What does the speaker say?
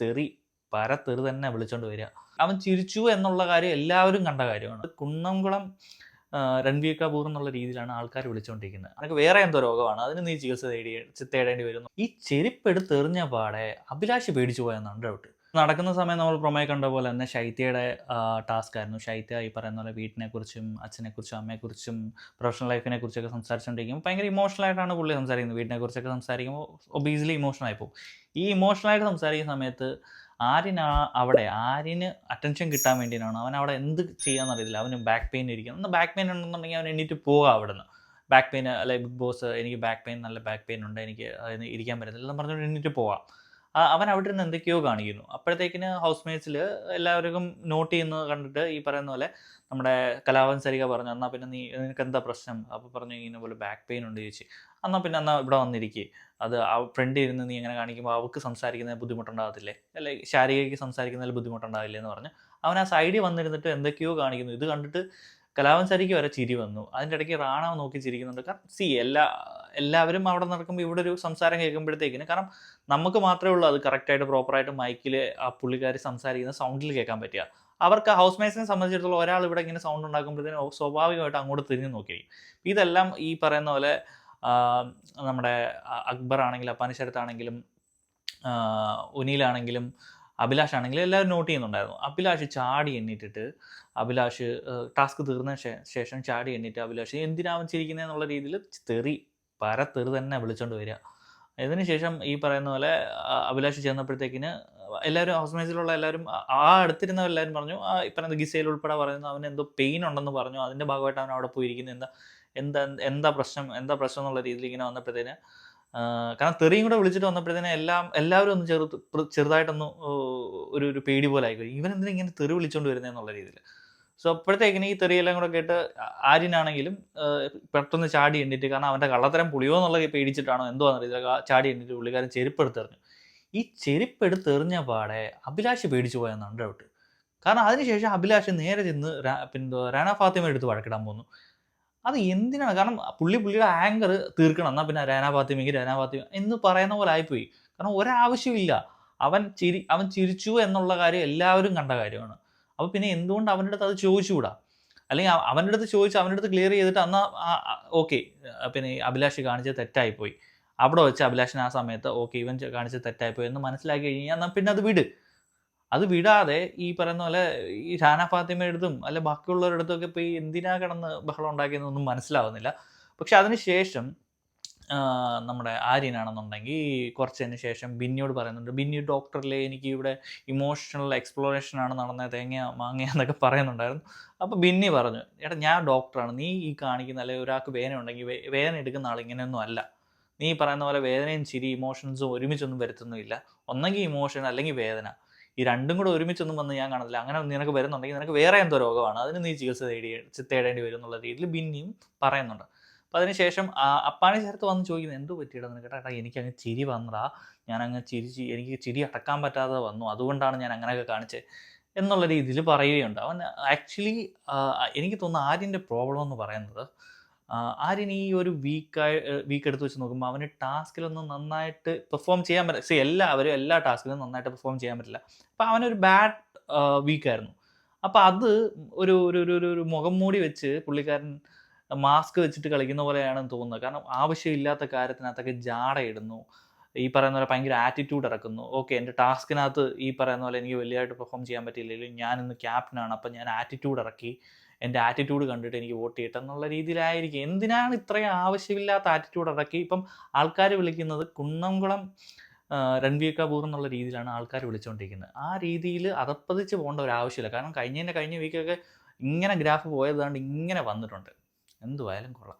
തെറി പരത്തെറി തന്നെ വിളിച്ചോണ്ട് വരിക. അവൻ ചിരിച്ചു എന്നുള്ള കാര്യം എല്ലാവരും കണ്ട കാര്യമാണ്. കുന്നംകുളം രൺവീർ കപൂർ എന്നുള്ള രീതിയിലാണ് ആൾക്കാർ വിളിച്ചുകൊണ്ടിരിക്കുന്നത് അതൊക്കെ വേറെ എന്തോ രോഗമാണ്. അതിന് നീ ചികിത്സ തേടി തേടേണ്ടി വരുന്നു. ഈ ചെരുപ്പെടുത്തെറിഞ്ഞ പാടെ അഭിലാഷ് പേടിച്ചു പോയെന്നാണ് ഡൗട്ട് നടക്കുന്ന സമയം നമ്മൾ പ്രൊമേ കണ്ട പോലെ തന്നെ ശൈത്യയുടെ ടാസ്ക് ആയിരുന്നു. ശൈത്യ ഈ പറയുന്ന പോലെ വീട്ടിനെ കുറിച്ചും അച്ഛനെ കുറിച്ചും അമ്മയെക്കുറിച്ചും പ്രൊഫഷണൽ ലൈഫിനെ കുറിച്ചൊക്കെ സംസാരിച്ചുകൊണ്ടിരിക്കുമ്പോൾ ഭയങ്കര ഇമോഷണൽ ആയിട്ടാണ് പുള്ളി സംസാരിക്കുന്നത്. വീടിനെ കുറിച്ചൊക്കെ സംസാരിക്കുമ്പോൾ ഒബീസിലി ഇമോഷണൽ ആയി പോകും. ഈ ഇമോഷണൽ ആയിട്ട് സംസാരിക്കുന്ന സമയത്ത് ആര്യനാ അവിടെ ആര്യന് അറ്റൻഷൻ കിട്ടാൻ വേണ്ടിയിട്ടാണ്? അവൻ അവിടെ എന്ത് ചെയ്യാന്ന് അറിയില്ല അവന് ബാക്ക് പെയിൻ ഇരിക്കും. ഒന്ന് ബാക്ക് പെയിൻ ഉണ്ടെന്നുണ്ടെങ്കിൽ അവൻ എണീറ്റ് പോകാം അവിടെ നിന്ന് ബാക്ക് പെയിൻ അല്ലെ ബിഗ് ബോസ് എനിക്ക് ബാക്ക് പെയിൻ നല്ല ബാക്ക് പെയിൻ ഉണ്ട് എനിക്ക് ഇരിക്കാൻ പറ്റുന്നില്ല എന്ന് പറഞ്ഞുകൊണ്ട് എണീറ്റ് ആ, അവൻ അവിടെ നിന്ന് എന്തൊക്കെയോ കാണിക്കുന്നു. അപ്പോഴത്തേക്കിന് ഹൗസ് മേറ്റ്സിൽ എല്ലാവർക്കും നോട്ട് ചെയ്യുന്നത് കണ്ടിട്ട് ഈ പറയുന്ന പോലെ നമ്മുടെ കലാവൻ സരിക പറഞ്ഞു എന്നാൽ പിന്നെ നീ നിനക്ക് എന്താ പ്രശ്നം? അപ്പോൾ പറഞ്ഞു ഇങ്ങനെ പോലെ ബാക്ക് പെയിൻ ഉണ്ട് ചോദിച്ചു എന്നാൽ പിന്നെ എന്നാൽ ഇവിടെ വന്നിരിക്കുക അത് ആ ഫ്രണ്ട് ഇരുന്ന് നീ ഇങ്ങനെ കാണിക്കുമ്പോൾ അവൾക്ക് സംസാരിക്കുന്നതിൽ ബുദ്ധിമുട്ടുണ്ടാകത്തില്ലേ? അല്ലെ ശാരീരിക സംസാരിക്കുന്നതിൽ ബുദ്ധിമുട്ടുണ്ടാവില്ലേ എന്ന് പറഞ്ഞു അവൻ ആ സൈഡിൽ വന്നിരുന്നിട്ട് എന്തൊക്കെയോ കാണിക്കുന്നു. ഇത് കണ്ടിട്ട് കലാവൻ സരിക്ക് വരെ ചിരി വന്നു. അതിന്റെ ഇടയ്ക്ക് റാണ നോക്കി ചിരിക്കുന്നുണ്ട്. കാരണം സി എല്ലാ എല്ലാവരും അവിടെ നടക്കുമ്പോൾ ഇവിടെ ഒരു സംസാരം കേൾക്കുമ്പോഴത്തേക്കിന് കാരണം നമുക്ക് മാത്രമേ ഉള്ളൂ അത് കറക്റ്റായിട്ട് പ്രോപ്പറായിട്ട് മൈക്കിൽ ആ പുള്ളിക്കാർ സംസാരിക്കുന്ന സൗണ്ടിൽ കേൾക്കാൻ പറ്റുക. അവർക്ക് ഹൗസ് മേറ്റ്സിനെ സംബന്ധിച്ചിടത്തോളം ഒരാൾ ഇവിടെ ഇങ്ങനെ സൗണ്ട് ഉണ്ടാക്കുമ്പോഴത്തേനും സ്വാഭാവികമായിട്ട് അങ്ങോട്ട് തിരിഞ്ഞു നോക്കിയിരിക്കും. ഇതെല്ലാം ഈ പറയുന്ന പോലെ നമ്മുടെ അക്ബർ ആണെങ്കിലും അപ്പാനിശരത്താണെങ്കിലും ഉനിയിലാണെങ്കിലും അഭിലാഷ് ആണെങ്കിലും എല്ലാവരും നോട്ട് ചെയ്യുന്നുണ്ടായിരുന്നു. അഭിലാഷ് ചാടി എണ്ണിട്ടിട്ട് അഭിലാഷ് ടാസ്ക് തീർന്ന ശേഷം ചാടി എണ്ണിട്ട് അഭിലാഷ് എന്തിനാവും ചിരിക്കുന്നത് എന്നുള്ള രീതിയിൽ തെറി പരത്തെറി തന്നെ വിളിച്ചോണ്ട് വരിക. ഇതിനുശേഷം ഈ പറയുന്ന പോലെ അഭിലാഷ് ചെന്നപ്പോഴത്തേക്കിന് എല്ലാവരും ഹൗസ് മേസിലുള്ള എല്ലാവരും ആ- അടുത്തിരുന്നവരെല്ലാവരും പറഞ്ഞു ആ പറയുന്ന ഗിസയിൽ ഉൾപ്പെടെ പറയുന്നു അവന് എന്തോ പെയിൻ ഉണ്ടെന്ന് പറഞ്ഞു. അതിന്റെ ഭാഗമായിട്ട് അവൻ അവിടെ പോയിരിക്കുന്നത്. എന്താ എന്താ എന്താ പ്രശ്നം എന്താ പ്രശ്നം എന്നുള്ള രീതിയിൽ ഇങ്ങനെ വന്നപ്പോഴത്തേന് കാരണം തെറിയും കൂടെ വിളിച്ചിട്ട് വന്നപ്പോഴത്തേനെ എല്ലാം എല്ലാവരും ഒന്ന് ചെറു ചെറുതായിട്ടൊന്ന് ഒരു ഒരു പേടി പോലെ ആയിക്കോ ഇവൻ എന്തിനാ ഇങ്ങനെ തെറി വിളിച്ചുകൊണ്ട് വരുന്നത് എന്നുള്ള രീതിയിൽ. സോ അപ്പോഴത്തേക്കിന് ഈ തെറിയെല്ലാം കൂടെ കേട്ട് ആര്യനാണെങ്കിലും പെട്ടെന്ന് ചാടി എണ്ണിട്ട് കാരണം അവന്റെ കള്ളത്തരം പുളിയോ എന്നുള്ള പേടിച്ചിട്ടാണോ എന്തോ രീതിയിൽ ചാടി എണ്ണിട്ട് പുള്ളിക്കാരൻ ചെരുപ്പ് എടുത്തെറിഞ്ഞു ഈ ചെരുപ്പ് എടുത്തെറിഞ്ഞ പാടെ അഭിലാഷ് പേടിച്ചു പോയെന്നാണ് ഡൗട്ട് കാരണം അതിനുശേഷം അഭിലാഷ് നേരെ ചെന്ന് പിന്നെ റാണ ഫാത്തിമ എടുത്ത് വഴക്കിടാൻ പോന്നു. അത് എന്തിനാണ്? കാരണം പുള്ളി പുള്ളിയുടെ ആങ്കർ തീർക്കണം. എന്നാൽ പിന്നെ രാനാപാത്യമെങ്കിൽ ഫാത്തിമയ്ക്ക് രാന ഫാത്തിമ എന്ന് പറയുന്ന പോലെ ആയിപ്പോയി. കാരണം ഒരാവശ്യമില്ല അവൻ ചിരി അവൻ ചിരിച്ചു എന്നുള്ള കാര്യം എല്ലാവരും കണ്ട കാര്യമാണ്. അപ്പോൾ പിന്നെ എന്തുകൊണ്ട് അവന്റെ അടുത്ത് അത് ചോദിച്ചുകൂടാ? അല്ലെങ്കിൽ അവ- അവന്റെ അടുത്ത് ചോദിച്ച് അവന്റെ അടുത്ത് ക്ലിയർ ചെയ്തിട്ട് എന്നാൽ ഓക്കെ പിന്നെ അഭിലാഷി കാണിച്ചത് തെറ്റായിപ്പോയി. അവിടെ വെച്ച് അഭിലാഷിന് ആ സമയത്ത് ഓക്കെ ഇവൻ കാണിച്ചത് തെറ്റായിപ്പോയി എന്ന് മനസ്സിലാക്കി കഴിഞ്ഞാൽ എന്നാൽ പിന്നെ അത് വിട്. അത് വിടാതെ ഈ പറയുന്ന പോലെ ഈ ഷാന ഫാത്തിമയുടെ അടുത്തും അല്ലെ ബാക്കിയുള്ളവരുടെ അടുത്തൊക്കെ ഇപ്പോൾ ഈ എന്തിനാ കിടന്ന് ബഹളം ഉണ്ടാക്കിയെന്നൊന്നും മനസ്സിലാവുന്നില്ല. പക്ഷെ അതിനുശേഷം നമ്മുടെ ആര്യനാണെന്നുണ്ടെങ്കിൽ കുറച്ചതിന് ശേഷം ബിന്നിയോട് പറയുന്നുണ്ട്. ബിന്നി ഡോക്ടറിലെ എനിക്ക് ഇവിടെ ഇമോഷണൽ എക്സ്പ്ലോറേഷൻ ആണ് നടന്നത് തേങ്ങ മാങ്ങ എന്നൊക്കെ പറയുന്നുണ്ടായിരുന്നു. അപ്പോൾ ബിന്നി പറഞ്ഞു എടാ ഞാൻ ഡോക്ടറാണ്. നീ ഈ കാണിക്കുന്ന അല്ലെങ്കിൽ ഒരാൾക്ക് വേദന ഉണ്ടെങ്കിൽ വേദന എടുക്കുന്ന ആൾ ഇങ്ങനെയൊന്നും അല്ല. നീ പറയുന്ന പോലെ വേദനയും ചിരി ഇമോഷൻസും ഒരുമിച്ചൊന്നും വരുത്തുന്നുമില്ല. ഒന്നെങ്കിൽ ഇമോഷൻ അല്ലെങ്കിൽ വേദന. ഈ രണ്ടും കൂടെ ഒരുമിച്ചൊന്നും വന്ന് ഞാൻ കാണത്തില്ല. അങ്ങനെ നിനക്ക് വരുന്നുണ്ടെങ്കിൽ നിനക്ക് വേറെ എന്തോ രോഗമാണ്. അതിന് നീ ചികിത്സ തേടി തേടേണ്ടി വരും എന്നുള്ള രീതിയിൽ ബിന്നിയും പറയുന്നുണ്ട്. അപ്പം അതിനുശേഷം അപ്പാണി ചേർത്ത് വന്ന് ചോദിക്കുന്നത് എന്തോ പറ്റിയിടാ നിനക്ക്? എനിക്ക് അങ്ങ് ചിരി വന്നതാ. ഞാൻ അങ്ങ് ചിരിച്ച് എനിക്ക് ചിരി അടക്കാൻ പറ്റാതെ വന്നു. അതുകൊണ്ടാണ് ഞാൻ അങ്ങനെയൊക്കെ കാണിച്ചത് എന്നുള്ള രീതിയിൽ പറയുകയുണ്ട്. അവൻ ആക്ച്വലി എനിക്ക് തോന്നുന്നു ആര്യന്റെ പ്രോബ്ലം എന്ന് പറയുന്നത് ആര്യൻ ഈ ഒരു വീക്കായി വീക്ക് എടുത്ത് വെച്ച് നോക്കുമ്പോൾ അവന് ടാസ്കിലൊന്നും നന്നായിട്ട് പെർഫോം ചെയ്യാൻ പറ്റില്ല. സി എല്ലാവരും എല്ലാ ടാസ്കിലും നന്നായിട്ട് പെർഫോം ചെയ്യാൻ പറ്റില്ല. അപ്പോൾ അവനൊരു ബാഡ് വീക്കായിരുന്നു അപ്പോൾ അത് ഒരു ഒരു ഒരു മുഖം മൂടി വെച്ച് പുള്ളിക്കാരൻ മാസ്ക് വെച്ചിട്ട് കളിക്കുന്ന പോലെയാണെന്ന് തോന്നുന്നത് കാരണം ആവശ്യമില്ലാത്ത കാര്യത്തിനകത്തൊക്കെ ജാടയിടുന്നു. ഈ പറയുന്ന പോലെ ഭയങ്കര ആറ്റിറ്റ്യൂഡ് ഇറക്കുന്നു. ഓക്കെ എന്റെ ടാസ്കിനകത്ത് ഈ പറയുന്ന പോലെ എനിക്ക് വലിയതായിട്ട് പെർഫോം ചെയ്യാൻ പറ്റിയില്ലെങ്കിലും ഞാൻ ഇന്ന് ക്യാപ്റ്റനാണ് അപ്പം ഞാൻ ആറ്റിറ്റ്യൂഡ് ഇറക്കി. എന്റെ ആറ്റിറ്റ്യൂഡ് കണ്ടിട്ട് എനിക്ക് വോട്ട് ചെയ്യട്ടെ എന്നുള്ള രീതിയിലായിരിക്കും. എന്തിനാണ് ഇത്രയും ആവശ്യമില്ലാത്ത ആറ്റിറ്റ്യൂഡ് ഇറക്കി ഇപ്പം ആൾക്കാർ വിളിക്കുന്നത് കുന്നംകുളം രൺവീർ കപൂർ എന്നുള്ള രീതിയിലാണ് ആൾക്കാർ വിളിച്ചുകൊണ്ടിരിക്കുന്നത് ആ രീതിയിൽ അതപ്പതിച്ച് പോകേണ്ട ഒരു ആവശ്യമില്ല. കാരണം കഴിഞ്ഞതിന്റെ കഴിഞ്ഞ വീക്കൊക്കെ ഇങ്ങനെ ഗ്രാഫ് പോയതാണ്ട് ഇങ്ങനെ വന്നിട്ടുണ്ട്. എന്തുവായാലും കൊള്ളാം.